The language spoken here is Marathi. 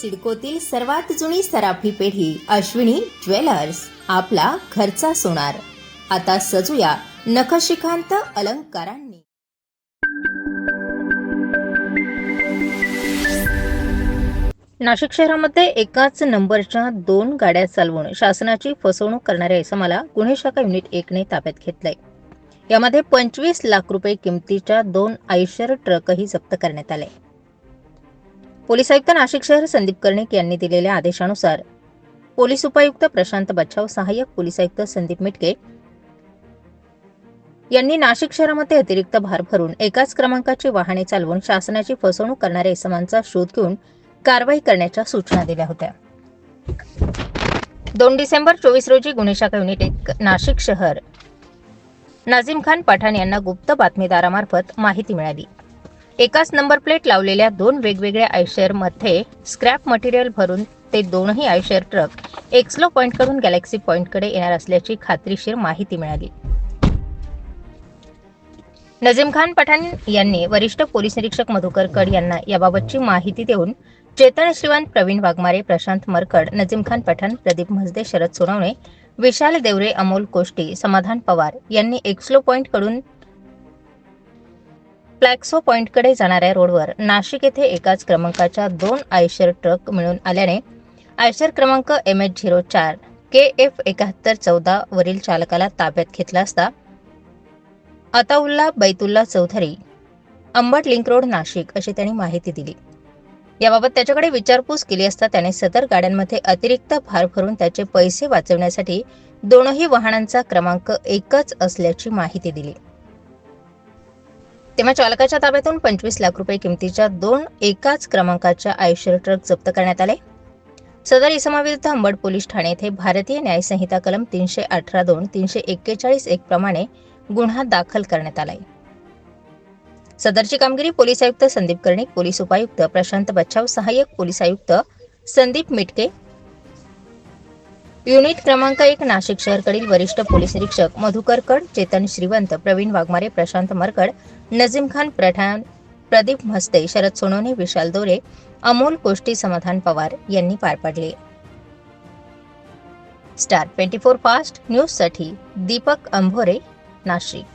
सिडकोतील सर्वात जुनी सराफी पेढी अश्विनी ज्वेलर्स आपला घरचा सोनार. आता सजूया नखशिखांत अलंकारांनी. नाशिक शहरामध्ये एकाच नंबरच्या दोन गाड्या चालवून शासनाची फसवणूक करणाऱ्या इसमाला गुन्हे शाखा युनिट एकने ताब्यात घेतलंय. यामध्ये पंचवीस लाख रुपये किमतीच्या दोन आयशर ट्रकही जप्त करण्यात आले. पोलीस आयुक्त नाशिक शहर संदीप कर्णिक यांनी दिलेल्या आदेशानुसार पोलीस उपायुक्त प्रशांत बच्छाव सहाय्यक पोलीस आयुक्त संदीप मिटके यांनी नाशिक शहरामध्ये अतिरिक्त भार भरून एकाच क्रमांकाची वाहने चालवून शासनाची फसवणूक करणाऱ्या इसमांचा शोध घेऊन कारवाई करण्याच्या सूचना दिल्या होत्या. दोन डिसेंबर चोवीस रोजी गुन्हे शाखा युनिट एक नाशिक शहर. नाझीम खान पठाण यांना गुप्त बातमीदारामार्फत माहिती मिळाली. एकाच नंबर प्लेट लावलेल्या दोन वेगवेगळ्या आयशेअरमध्ये स्क्रॅप मटेरियल भरून ते दोनही आयशेअर ट्रक एक्सलो पॉईंटकडून गॅलेक्सी पॉईंटकडे येणार असल्याची खात्रीशीर माहिती मिळाली. नजीम खान पठाण यांनी वरिष्ठ पोलीस निरीक्षक मधुकर कड यांना याबाबतची माहिती देऊन चेतन श्रीवंत प्रवीण वाघमारे प्रशांत मरकड नजीम खान पठाण प्रदीप म्हसदे शरद सोनवणे विशाल देवरे अमोल कोष्टी समाधान पवार यांनी एक्सलो पॉइंटकडून प्लॅक्सो पॉईंटकडे जाणाऱ्या रोडवर नाशिक येथे एकाच क्रमांकाच्या दोन आयशर ट्रक मिळून आल्याने आयशर क्रमांक एम एच झिरो चार के एफ एकाहत्तर चौदा वरील चालकाला ताब्यात घेतला असता अताउल्ला बैतुल्ला चौधरी अंबट लिंक रोड नाशिक अशी त्यांनी माहिती दिली. याबाबत त्याच्याकडे विचारपूस केली असता त्याने सदर गाड्यांमध्ये अतिरिक्त भार भरून त्याचे पैसे वाचवण्यासाठी दोनही वाहनांचा क्रमांक एकच असल्याची माहिती दिली. तेव्हा चालकाच्या ताब्यातून पंचवीस लाख रुपये किमतीच्या दोन एकाच क्रमांकाच्या आयुष्य ट्रक जप्त करण्यात आले. सदर इसमाविरुद्ध अंबड पोलीस ठाणे येथे भारतीय न्यायसंहिता कलम तीनशे अठरा दोन तीनशे एक्केचाळीस एक प्रमाणे गुन्हा दाखल करण्यात आलाय. सदरची कामगिरी पोलीस आयुक्त संदीप कर्णिक पोलीस उपायुक्त प्रशांत बच्छाव सहाय्यक पोलीस आयुक्त संदीप मिटके युनिट क्रमांक एक नाशिक शहरकडील वरिष्ठ पोलीस निरीक्षक मधुकर कड चेतन श्रीवंत प्रवीण वाघमारे प्रशांत मरकड नजीम खान प्रठान प्रदीप म्हस्ते शरद सोनवणे विशाल दोरे अमोल कोष्टी समाधान पवार यांनी पार पाडले. स्टार ट्वेंटी फोर फास्ट न्यूजसाठी दीपक अंभोरे नाशिक.